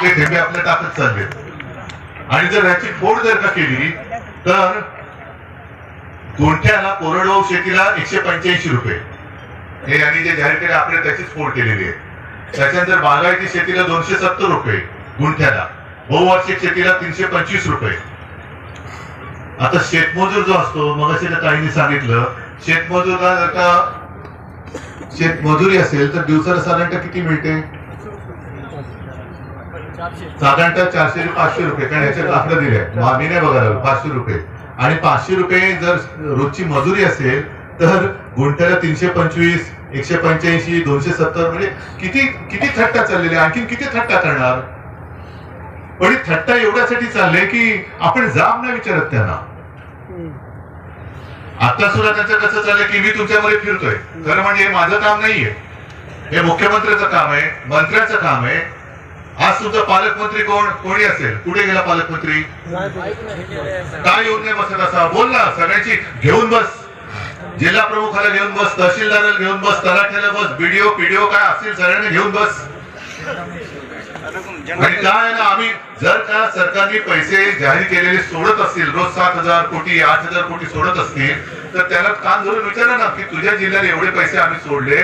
ते ढेबे आपल्या टाकत चालले आणि जर याची फोड जर का केली तर गुंठ्याला कोरडवाहू शेतीला एकशे पंच्याऐंशी रुपये. हे यांनी जे जाहीर केले आपल्याला त्याचीच फोड केलेली आहे. त्याच्यानंतर बागायती शेतीला दोनशे सत्तर रुपये गुंठ्याला. बहुवार्षिक शेतीला तीनशे पंचवीस रुपये. आता शेतमजूर जो असतो मग असे काहींनी सांगितलं शेतमजूरला जर का शेतमजुरी असेल तर दिवसाला साधारणतः किती मिळते? साधारणतः चारशे ते पाचशे रुपये. कारण ह्याच्यात आकडे दिले आम्ही नाही बघायला पाचशे रुपये. आणि पाचशे रुपये जर रोजची मजुरी असेल तर गुंठ्याला तीनशे पंचवीस एकशे पंच्याऐंशी दोनशे सत्तर म्हणजे किती किती थट्टा चाललेली आहे? आणखीन किती थट्टा करणार पण थट्टा एवढ्यासाठी चालले की आपण जाब नाही विचारत त्यांना. आता सुद्धा त्यांचं कसं चाललंय की मी तुमच्यामध्ये फिरतोय. खरं म्हणजे हे माझं काम नाहीये. हे मुख्यमंत्र्याचं काम आहे मंत्र्याचं काम आहे. आज तुमचा पालकमंत्री कोण? कोणी असेल? कुठे गेला पालकमंत्री? काय येऊन नाही बसत असा? बोल ना सगळ्यांची घेऊन बस. जिल्हा प्रमुखाला घेऊन बस तहसीलदाराला घेऊन बस तलाठ्याला बस बीडीओ पीडीओ काय असतील सगळ्यांना घेऊन बस. आणि काय आहे ना आम्ही जर का सरकारने पैसे जाहीर केलेले सोडत असतील रोज सात हजार कोटी आठ हजार कोटी सोडत असतील तर त्याला कान धरून विचारा ना की तुझ्या जिल्ह्यात एवढे पैसे आम्ही सोडले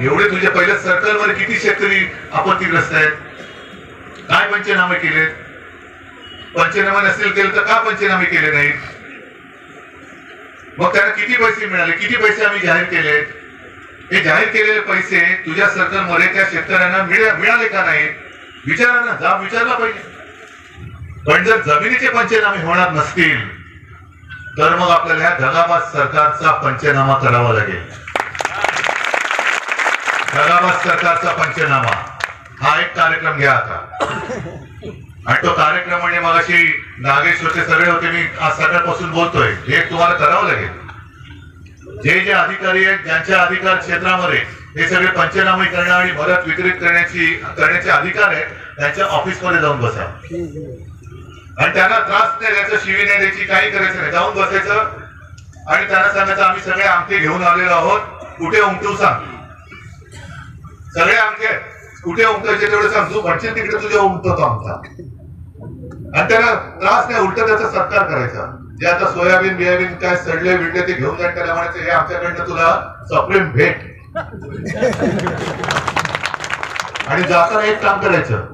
एवढे तुझ्या पहिल्या सरकारवर किती शेतकरी आपत्तीग्रस्त आहेत? काय पंचनामे केले? पंचनामे नसेल केले तर का पंचनामे केले नाहीत? मग त्यांना किती पैसे मिळाले? किती पैसे आम्ही जाहीर केले? हे जाहीर केलेले पैसे तुझ्या सरकारमध्ये त्या शेतकऱ्यांना मिळा- मिळाले का नाही विचारा ना जा विचारला पाहिजे. पण जर जमिनीचे पंचनामे होणार नसतील तर मग आपल्याला ह्या धगाबाद सरकारचा पंचनामा करावा लागेल. धगाबाद सरकारचा पंचनामा. हा एक कार्यक्रम घ्या आता. आणि तो कार्यक्रम म्हणजे मग अशी नागेश्वरचे सगळे होते मी आज सकाळपासून बोलतोय. हे तुम्हाला करावं लागेल. जे जे अधिकारी आहेत ज्यांच्या अधिकार क्षेत्रामध्ये हे सगळे पंचनामे करणं आणि मदत वितरित करण्याची करण्याचे अधिकार आहेत त्यांच्या ऑफिसमध्ये जाऊन बसा. आणि त्यांना त्रास नाही द्यायचं शिवी नाही द्यायची काही करायचं नाही. जाऊन बसायचं. आणि त्यांना सांगायचं आम्ही सगळे अंगठे घेऊन आलेलो आहोत. कुठे उमटू सांग. सगळे अंगठे कुठे उमटायचे तेवढे सांग तू म्हणशील तिकडे तुझ्या उमटतो आमचा. आणि त्याला त्रास नाही उलट त्याचा सत्कार करायचा. जे आता सोयाबीन बियाबीन काय सडले विडले ते घेऊन जाईल त्याला म्हणायचं हे आमच्याकडनं तुला सप्रेम भेट. आणि जाताना एक काम करायचं.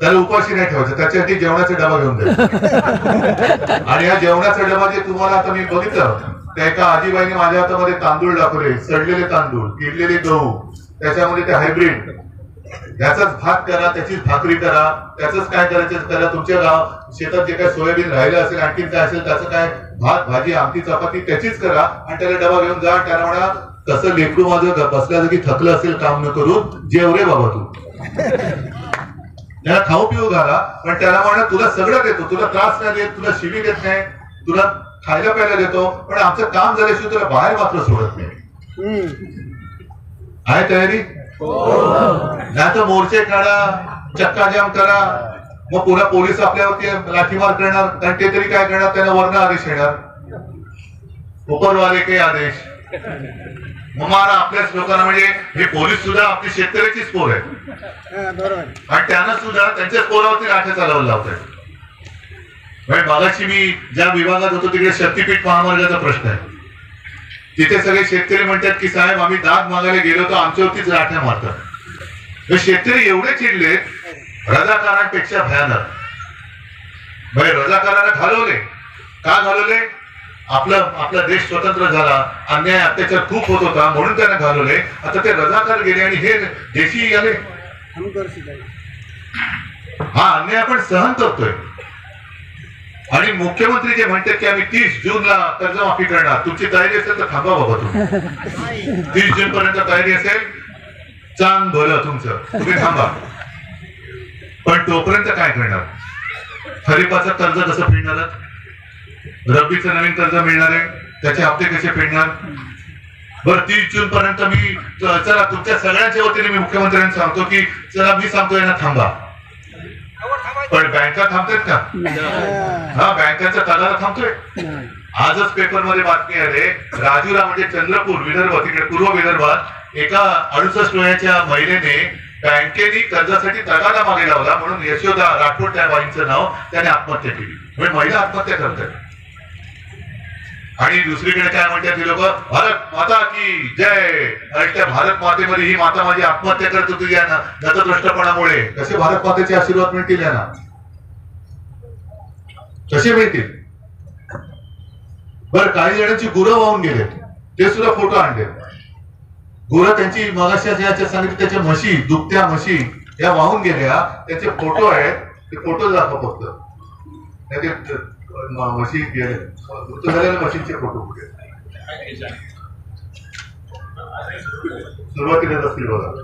त्याला उपाशी नाही ठेवायचं त्याच्यासाठी जेवणाचा डबा घेऊन द्यायचा आणि या जेवणाचा डबा जे तुम्हाला आता मी बघितलं त्या एका आजीबाईने माझ्या हातामध्ये तांदूळ दाखवले सडलेले तांदूळ किडलेले गहू त्याच्यामध्ये ते हायब्रिड याचाच भात करा त्याचीच भाकरी करा त्याच काय करायचं करा. तुमच्या गाव शेतात जे काय सोयाबीन राहिलं असेल आणखीन काय असेल त्याचं काय भात भाजी आमटी चपाती त्याचीच करा आणि त्याला डबा घेऊन जा त्याला म्हणा कसं लेकरू माझं बसल्या जागी थकलं असेल काम न करून जेव रे बाबा तू. त्याला खाऊ पिऊ घाला पण त्याला म्हणा तुला सगळं देतो तुला त्रास नाही देत तुला शिवी देत नाही तुला खायला प्यायला देतो पण आमचं काम झाल्याशिवाय तुला बाहेर मात्र सोडत नाही. आहे तयारी? नाही तर मोर्चे काढा चक्काजाम करा. मग पुन्हा पोलीस आपल्यावरती लाठीमार करणार कारण ते तरी काय करणार? त्यांना वर्ण आदेश येणार. उपरवाले काही आदेश. मग मला आपल्याच लोकांना म्हणजे हे पोलीस सुद्धा आपली शेतकऱ्याचीच पोर आहे आणि त्यांना सुद्धा त्यांच्याच पोरावरती लाठ्या चालवायला लावतात म्हणजे मागाशी मी ज्या विभागात होतो तिकडे शक्तीपीठ महामार्गाचा प्रश्न आहे. तिथे सगळे शेतकरी म्हणतात की साहेब आम्ही दाद मागायला गेलो तर आमच्यावरतीच लाठ्या मारतात. हे शेतकरी एवढे चिडले रजाकारांपेक्षा भयानक. म्हणजे रजाकारांना घालवले. का घालवले? आपला आपला देश स्वतंत्र झाला अन्याय अत्याचार खूप होत होता म्हणून त्यांना घालवले. आता ते रजाकार गेले आणि हे देशी आले. हा अन्याय आपण सहन करतोय. आणि मुख्यमंत्री जे म्हणतात की आम्ही तीस जूनला कर्जमाफी करणार तुमची तयारी असेल तर थांबा बाबा तुम्ही. तीस जून पर्यंत तयारी असेल चांग भलं तुमचं. तुम्ही थांबा. पण तोपर्यंत काय करणार? खरीपाचं कर्ज कसं फेडणार रब्बीचं नवीन कर्ज मिळणार आहे त्याचे हप्ते कसे फेडणार बरं तीस जून पर्यंत मी चला तुमच्या सगळ्यांच्या वतीने मी मुख्यमंत्र्यांना सांगतो की चला मी सांगतो यांना थांबा. पण बँका थांबतात का? हा. बँकांचा तगारा थांबतोय. आजच पेपरमध्ये बातमी आले. राजूला म्हणजे चंद्रपूर विदर्भ तिकडे पूर्व विदर्भात एका अडुसष्ट वयाच्या महिलेने बँकेने कर्जासाठी तगादा मागे लावला म्हणून यशोदा राठोड त्या बाईंचं नाव त्याने आत्महत्या केली. म्हणजे महिला आत्महत्या करतात आणि दुसरीकडे काय म्हणतात ती लोक? भारत माता की जय. आणि त्या भारत मातेमध्ये ही माता माझी आत्महत्या करत होती या न- नतद्रष्टपणामुळे कसे भारत मातेचे आशीर्वाद मिळतील यांना? कसे मिळतील? बरं काही जणांची गुरं वाहून गेले ते सुद्धा फोटो आणले गुरं त्यांची मगाशी याच्या सांगितलं त्याच्या म्हशी दुखत्या म्हशी या वाहून गेल्या. त्याचे फोटो आहेत. ते फोटो दाखव फक्त. नाही ते म- म्हशी गेले मृत्यू झालेल्या म्हशींचे फोटो कुठे? असतील बघा.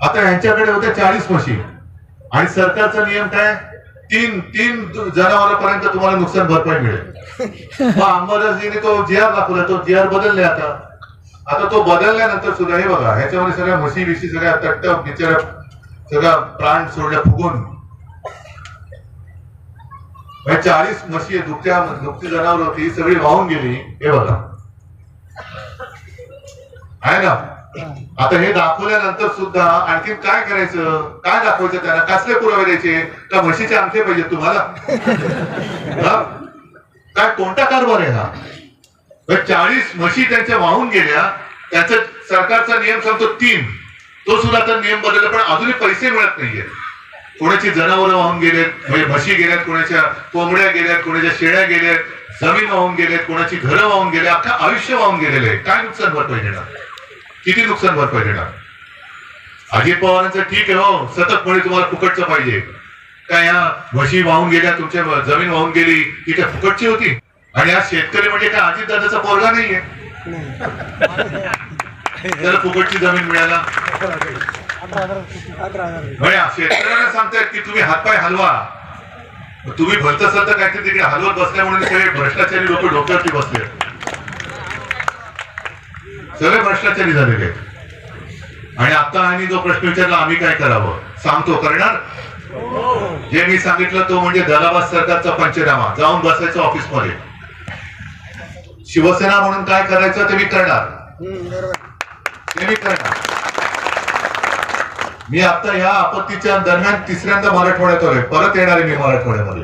आता यांच्याकडे होत्या चाळीस म्हशी आणि सरकारचा नियम काय? तीन तीन जनावरांपर्यंत तुम्हाला नुकसान भरपाई मिळेल. मग अंबादासजीने तो जी आर दाखवला. तो जी आर बदलले आता. आता तो बदलल्यानंतर सुद्धा हे बघा ह्याच्यामध्ये सगळ्या म्हशी बिशी सगळ्या तट्ट बिचाऱ्या सगळ्या प्राण सोडल्या फुगून चाळीस म्हशी दुभत्या दुभती जनावर होती सगळी वाहून गेली. हे बघा. आहे ना? आता हे दाखवल्यानंतर सुद्धा आणखी काय करायचं? काय दाखवायचं त्यांना कसले पुरावे द्यायचे? का म्हशीचे अंगठे पाहिजे तुम्हाला? काय कोणता कारभार आहे हा? चाळीस म्हशी त्यांच्या वाहून गेल्या. त्याचा सरकारचा नियम सांगतो तीन. तो सुद्धा तर नियम बदलला पण अजूनही पैसे मिळत नाहीये. कोणाची जनावरं वाहून गेलेत म्हणजे म्हशी गेल्यात कोणाच्या कोंबड्या गेल्यात कोणाच्या शेळ्या गेल्यात जमीन वाहून गेल्यात कोणाची घरं वाहून गेले अख्खं आयुष्य वाहून गेलेलं आहे. काय नुकसान भरपाई देणार? किती नुकसान भरपाई देणार? अजित पवारांचं ठीक आहे हो सतत म्हणे तुम्हाला फुकटचं पाहिजे. काय या म्हशी वाहून गेल्या तुमच्या जमीन वाहून गेली ती त्या फुकटची होती? आणि आज शेतकरी म्हणजे काय अजित दादाचा पोरगा नाहीये? त्याला फुकटची जमीन मिळाला. सांगतायत की तुम्ही हातपाय हलवा. तुम्ही असाल तर काहीतरी तिकडे हलवत बसल्या म्हणून सगळे भ्रष्टाचारी लोक डोक्यावरती बसले सगळे भ्रष्टाचारी झालेले आहेत. आणि आता आणि जो प्रश्न विचारला आम्ही काय करावं? सांगतो करणार? जे मी सांगितलं तो म्हणजे दलाबाद सरकारचा पंचनामा. जाऊन बसायचं ऑफिसमध्ये शिवसेना म्हणून काय करायचं ते मी करणार. ते मी करणार. मी आता या आपत्तीच्या दरम्यान तिसऱ्यांदा मराठवाड्यात आलोय. परत येणार आहे मी मराठवाड्यामध्ये.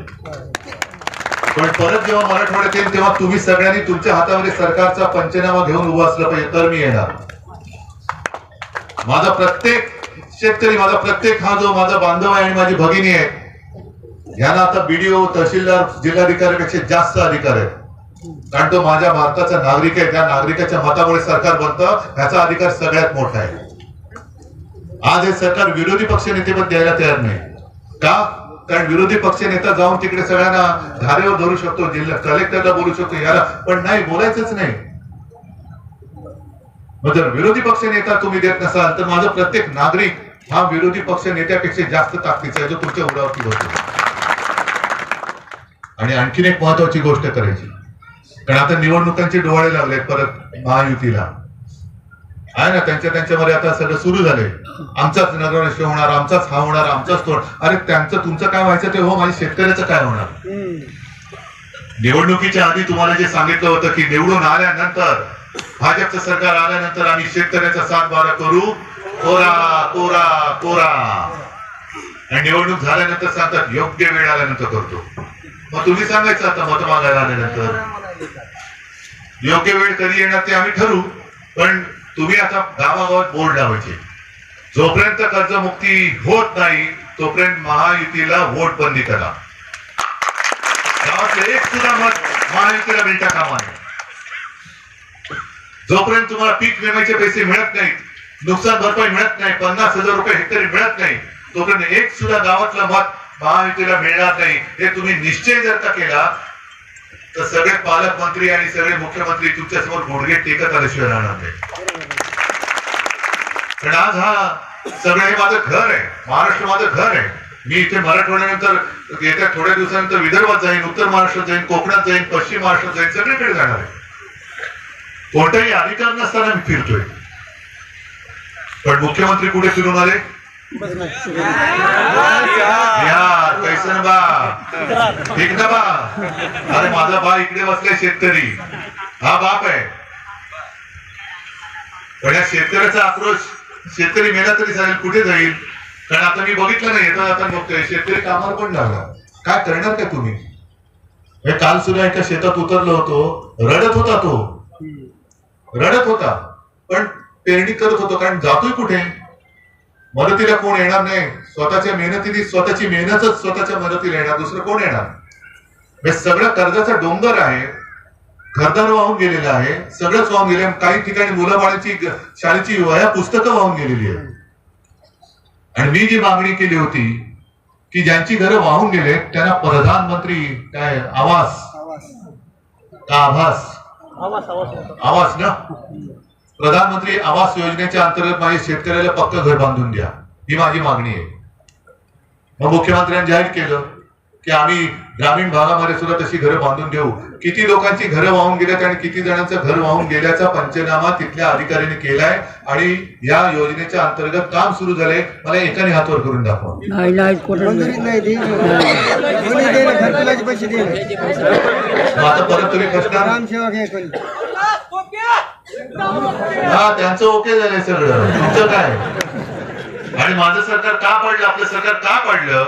पण परत जेव्हा मराठवाड्यात येईल तेव्हा तुम्ही सगळ्यांनी तुमच्या हातामध्ये सरकारचा पंचनामा घेऊन उभं असलं पाहिजे तर मी येणार. माझा प्रत्येक शेतकरी माझा प्रत्येक हा जो माझा बांधव आहे आणि माझी भगिनी आहे यांना आता बीडीओ तहसीलदार जिल्हाधिकाऱ्यापेक्षा जास्त अधिकार आहेत. कारण तो माझ्या भारताचा नागरिक आहे त्या नागरिकाच्या मतामुळे सरकार बनतं ह्याचा अधिकार सगळ्यात मोठा आहे. आज हे सरकार विरोधी पक्ष नेते पण द्यायला तयार नाही. का? कारण विरोधी पक्ष नेता जाऊन तिकडे सगळ्यांना धारेवर धरू शकतो जिल्हा कलेक्टरला बोलू शकतो याला. पण नाही बोलायचंच नाही. मग जर विरोधी पक्ष नेता तुम्ही देत नसाल तर माझा प्रत्येक नागरिक हा विरोधी पक्ष नेत्यापेक्षा जास्त ताकदीचा आहे जो तुमच्या उरावरती होतो आणि आणखीन एक महत्वाची गोष्ट करायची. कारण आता निवडणुकांचे डोळे लागलेत परत महायुतीला. आहे ना त्यांच्या त्यांच्यामध्ये आता सगळं सुरू झालंय. आमचाच नगराध्यक्ष होणार आमचाच हा होणार आमचाच तो होणार. अरे त्यांचं तुमचं काय व्हायचं ते हो माझ्या शेतकऱ्याचं काय होणार? निवडणुकीच्या आधी तुम्हाला जे सांगितलं होतं की निवडून आल्यानंतर भाजपचं सरकार आल्यानंतर आम्ही शेतकऱ्याचा सात बारा करू. कोरा कोरा कोरा. आणि निवडणूक झाल्यानंतर सांगतात योग्य वेळ आल्यानंतर करतो. मग तुम्ही सांगायचं आता मत मागायला आल्यानंतर. योग्य वेळ कधी येणार ते आम्ही ठरवू. पण तुम्ही आता गावागावात बोर्ड लावायचे. जोपर्यंत कर्जमुक्ती होत नाही तोपर्यंत महायुतीला वोट बंदी करा. गावातलं एक सुद्धा मत महायुतीला मिळता कामा नये. जोपर्यंत तुम्हाला पीक विम्याचे पैसे मिळत नाहीत नुकसान भरपाई मिळत नाही पन्नास हजार रुपये हेक्टरी मिळत नाही तोपर्यंत एक सुद्धा गावातलं मत महायुतीला मिळणार नाही हे तुम्ही निश्चय जर का केला तर सगळे पालकमंत्री आणि सगळे मुख्यमंत्री तुमच्यासमोर घोडगे टेकत आल्याशिवाय राहणार नाही पण आज हा सगळं हे माझं घर आहे. महाराष्ट्र माझं घर आहे. मी इथे मराठवाड्यानंतर येत्या थोड्या दिवसानंतर विदर्भात जाईन उत्तर महाराष्ट्रात जाईन कोकणात जाईन पश्चिम महाराष्ट्रात जाईन सगळीकडे जाणार आहे. कोणताही अधिकार नसताना मी फिरतोय. पण मुख्यमंत्री कुठे फिरून आले? कैसन बा ना बा अरे माझा बा इकडे बसलाय शेतकरी. हा बाप आहे. पण या शेतकऱ्याचा आक्रोश शेतकरी मेला तरी चालेल कुठे जाईल? कारण आता मी बघितलं नाही तर आता बघतोय. शेतकरी कामावर पण लागला. काय करणार काय तुम्ही? हे काल सुद्धा एका शेतात उतरलो होतो. रडत होता तो. रडत होता. पण पेरणी करत होतो कारण जातोय कुठे? मदतीला कोण येणार नाही. स्वतःच्या मेहनतीने स्वतःची मेहनतच स्वतःच्या मदतीला येणार. दुसरं कोण येणार? हे सगळं कर्जाचा डोंगर आहे. घरदार वाहून गेलेलं आहे. सगळंच वाहून गेले काही ठिकाणी मुलंबाळीची शाळेची वया पुस्तकं वाहून गेलेली आहे आणि मी जी मागणी केली होती की ज्यांची घरं वाहून गेले त्यांना प्रधानमंत्री काय आवास? का आभास? आवास ना? प्रधानमंत्री आवास योजनेच्या अंतर्गत माझ्या शेतकऱ्याला पक्क घर बांधून द्या. ही माझी मागणी आहे. मग मुख्यमंत्र्यांनी जाहीर केलं. की आम्ही ग्रामीण भागामध्ये सुद्धा तशी घरं बांधून देऊ. किती लोकांची घरं वाहून गेल्यात आणि किती जणांचं घर वाहून गेल्याचा पंचनामा तिथल्या अधिकाऱ्यांनी केलाय आणि या योजनेच्या अंतर्गत काम सुरू झाले मला एकाने हातवर करून दाखवा. आता परत तुम्ही प्रश्न हा त्यांचं ओके झालंय सगळं. तुमचं काय? आणि माझं सरकार का पडलं? आपलं सरकार का पडलं?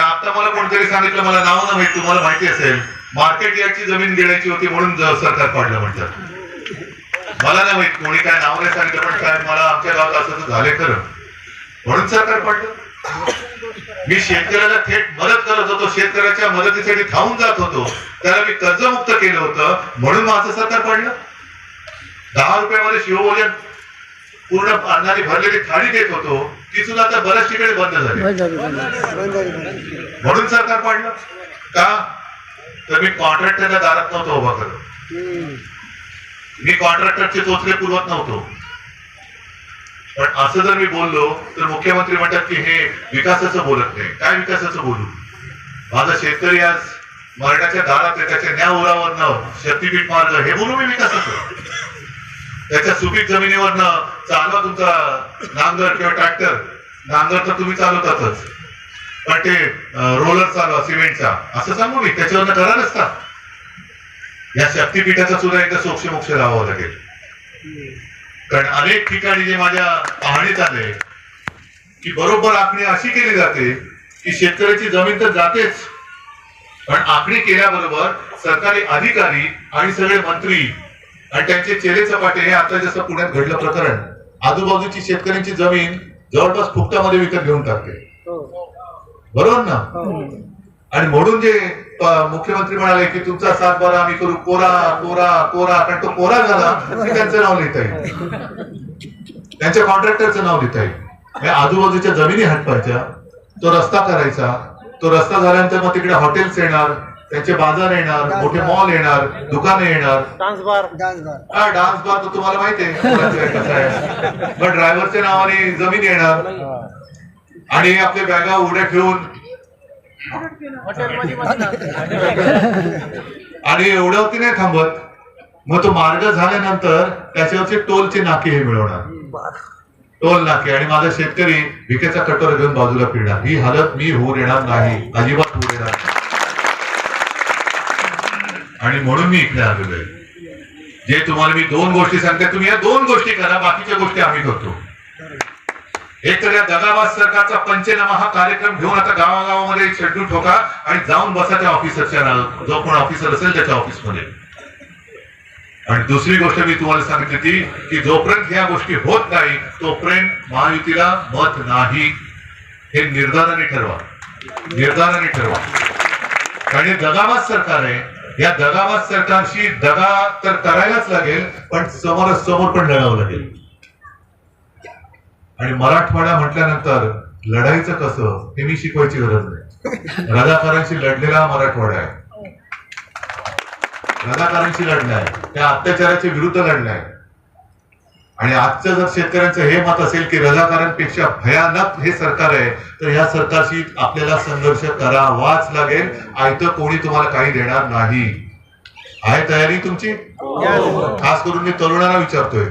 आता मला कोणतरी सांगितलं मला नाव ना माहीत तुम्हाला माहिती असेल. मार्केट याची जमीन देण्याची होती म्हणून सरकार पाडलं म्हणतात. मला नाही माहीत कोणी काय नाव नाही सांगितलं पण काय मला आमच्या गावात असं झाले खरं. म्हणून सरकार पाडलं. मी शेतकऱ्याला थेट मदत करत होतो शेतकऱ्याच्या मदतीसाठी थांबून जात होतो. त्याला मी कर्जमुक्त केलं होतं म्हणून माझं सरकार पडलं. दहा रुपयामध्ये शिवभोजन पूर्ण अन्नाने भरलेली थाळी देत होतो. ती सुद्धा आता बऱ्याच ठिकाणी बंद झाली. म्हणून सरकार पाडलं. का? तर मी कॉन्ट्रॅक्टरला दारात नव्हतो उभा करत. मी कॉन्ट्रॅक्टरचे चोचले पुरवत नव्हतो. पण असं जर मी बोललो तर मुख्यमंत्री म्हणतात की हे विकासाचं बोलत नाही. काय विकासाचं बोलू? माझा शेतकरी आज मरणाच्या दारात आहे त्याच्या न्या उरावरनं शक्तीपीठ मार्ग हे बोलू मी विकासाचं? त्याच्या सुपीक जमिनीवरनं चालवा तुमचा नांगर किंवा ट्रॅक्टर. नांगर तर तुम्ही चालवतातच. पण ते रोलर चालवा सिमेंटचा. असं सांगू मी. त्याच्यावरनं करा नसता या शक्तीपीठाचा सुद्धा एकदा सोक्ष मोक्ष लावावं लागेल. कारण अनेक ठिकाणी जे माझ्या पाहणीत आले की बरोबर आखणी अशी केली जाते की शेतकऱ्याची जमीन तर जातेच. पण आखणी केल्याबरोबर सरकारी अधिकारी आणि सगळे मंत्री आणि त्यांचे चेले चपाटे हे आता जसं पुण्यात घडलं प्रकरण आजूबाजूची शेतकऱ्यांची जमीन जवळपास फुकटामध्ये विकत घेऊन टाकते हो. बरोबर ना हो. आणि म्हणून जे मुख्यमंत्री म्हणाले की तुमचा सात बारा आम्ही करू कोरा कोरा कोरा कारण तो कोरा झाला की त्यांचं नाव लिहिता येईल त्यांच्या कॉन्ट्रॅक्टरचं नाव लिहिता येईल या आजूबाजूच्या जमिनी हटवायच्या तो रस्ता करायचा तो रस्ता झाल्यानंतर मग तिकडे हॉटेल्स येणार त्यांचे बाजार येणार मोठे मॉल येणार दुकानं येणार. Dance bar. Dance bar. हा डान्स बार तर तुम्हाला माहिती आहे. पण ड्रायव्हरच्या नावाने जमीन येणार. आणि आपल्या बॅगा उड्या ठेवून. आणि एवढ्यावरती नाही थांबत. मग तो मार्ग झाल्यानंतर त्याच्यावरचे टोलचे नाके हे मिळवणार. टोल नाके. आणि माझा शेतकरी विकेचा कटोरा घेऊन बाजूला फिरणार. ही हालत मी होऊ देणार नाही. अजिबात होऊ देणार नाही. आणि म्हणून मी इकडे आलेलो आहे. जे तुम्हाला मी दोन गोष्टी सांगते तुम्ही या दोन गोष्टी करा बाकीच्या गोष्टी आम्ही करतो. एक तर या दगाबाज सरकारचा पंचनामा हा कार्यक्रम घेऊन आता गावागावामध्ये शेड्यूल ठोका आणि जाऊन बसा त्या ऑफिसरच्या नाव- जो कोण ऑफिसर असेल त्याच्या ऑफिसमध्ये आणि दुसरी गोष्ट मी तुम्हाला सांगितली ती की जोपर्यंत ह्या गोष्टी होत नाही तोपर्यंत महायुतीला मत नाही. हे निर्धाराने ठरवा. निर्धाराने ठरवा. कारण हे दगाबाज सरकार आहे या दगाबाज सरकारशी दगा तर करायलाच लागेल पण समोर समोर पण लढावं लागेल. आणि मराठवाडा म्हटल्यानंतर लढायचं कसं हे मी शिकवायची गरज नाही. रजाकारांशी लढलेला मराठवाडा आहे. रजाकारांशी लढलाय त्या अत्याचाराच्या विरुद्ध लढलाय. आणि आजचं जर शेतकऱ्यांचं हे मत असेल की रजाकारांपेक्षा भयानक हे सरकार आहे तर ह्या सरकारशी आपल्याला संघर्ष करावाच लागेल. आयतं कोणी तुम्हाला काही देणार नाही. आहे तयारी तुमची? खास करून मी तरुणांना विचारतोय.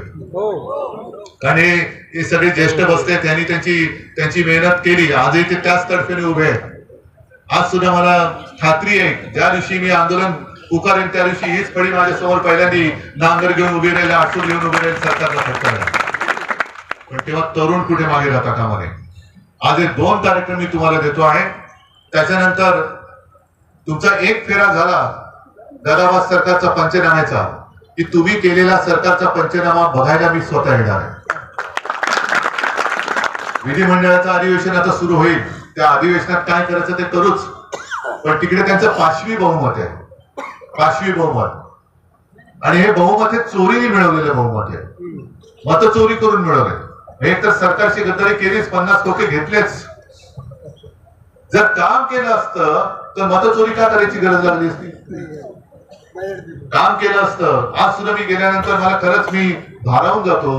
कारण हे हे सगळे ज्येष्ठ बसले त्यांनी त्यांची त्यांची मेहनत केली. आजही ते त्याच तर्फेने उभे आहेत. आज सुद्धा मला खात्री आहे ज्या दिवशी मी आंदोलन पुकारेन त्या दिवशी हीच फळी माझ्यासमोर पहिल्यांदी नांगर घेऊन उभी राहिले आठसूर घेऊन उभी राहील सरकारला फटकारला पण तेव्हा तरुण कुठे मागे राहता कामाने आज हे दोन कार्यक्रम मी तुम्हाला देतो आहे. त्याच्यानंतर तुमचा एक फेरा झाला दादाबाद सरकारचा पंचनाम्याचा की तुम्ही केलेला सरकारचा पंचनामा बघायला मी स्वतः येणार आहे. विधिमंडळाचं अधिवेशन आता सुरू होईल. त्या अधिवेशनात काय करायचं ते करूच. पण तिकडे त्यांचं पाचवी बहुमत आहे. पाचवी बहुमत. आणि हे बहुमत हे चोरीने मिळवलेले बहुमत आहे. मत चोरी करून मिळवले. एक तर सरकारची गद्दारी केलीच पन्नास टोके घेतलेच. जर काम केलं असतं तर मत चोरी का करायची गरज लागली असती? काम केलं असतं. आज सुद्धा मी गेल्यानंतर मला खरंच मी भारावून जातो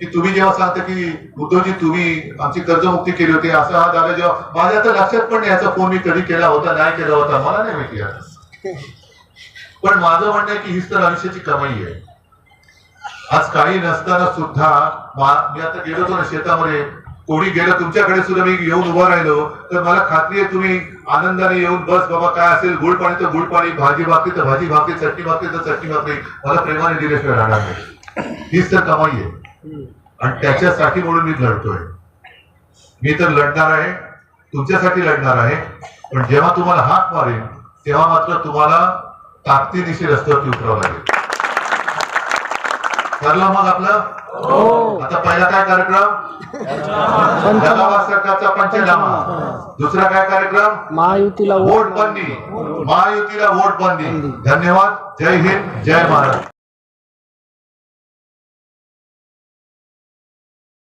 की तुम्ही जेव्हा सांगता की उद्धवजी तुम्ही आमची कर्जमुक्ती केली होती. असं हा दादा जेव्हा माझ्या तर लक्षात पण नाही याचा फोन मी कधी केला होता नाही केला होता. मला नाही माहिती पण माझं म्हणणं आहे की हीच तर आयुष्याची कमाई आहे. आज काही नसताना सुद्धा मी आता गेलो होतो ना शेतामध्ये. कोणी गेलं तुमच्याकडे सुद्धा मी येऊन उभा राहिलो. तर मला खात्री आहे तुम्ही आनंदाने येऊन बस बाबा काय असेल? गुळ पाणी तर गुळ पाणी भाजी भाकरी तर भाजी भाकरी चटणी भाकरी तर चटणी भाकरी. मला प्रेमाने दिल्याशिवाय राहणार नाही हीच तर कमाई आहे. आणि त्याच्यासाठी म्हणून मी लढतोय. मी तर लढणार आहे. तुमच्यासाठी लढणार आहे. पण जेव्हा तुम्हाला हाक मारेल तेव्हा मात्र तुम्हाला ताकदीनिशी रस्त्यावरती उतरावं लागेल. ठरलं मग आपलं? आता पहिला काय कार्यक्रम? सरकारचा पंचनामा. दुसरा काय कार्यक्रम? महायुतीला वोट बंदी. महायुतीला वोट बंदी धन्यवाद. जय हिंद. जय महाराष्ट्र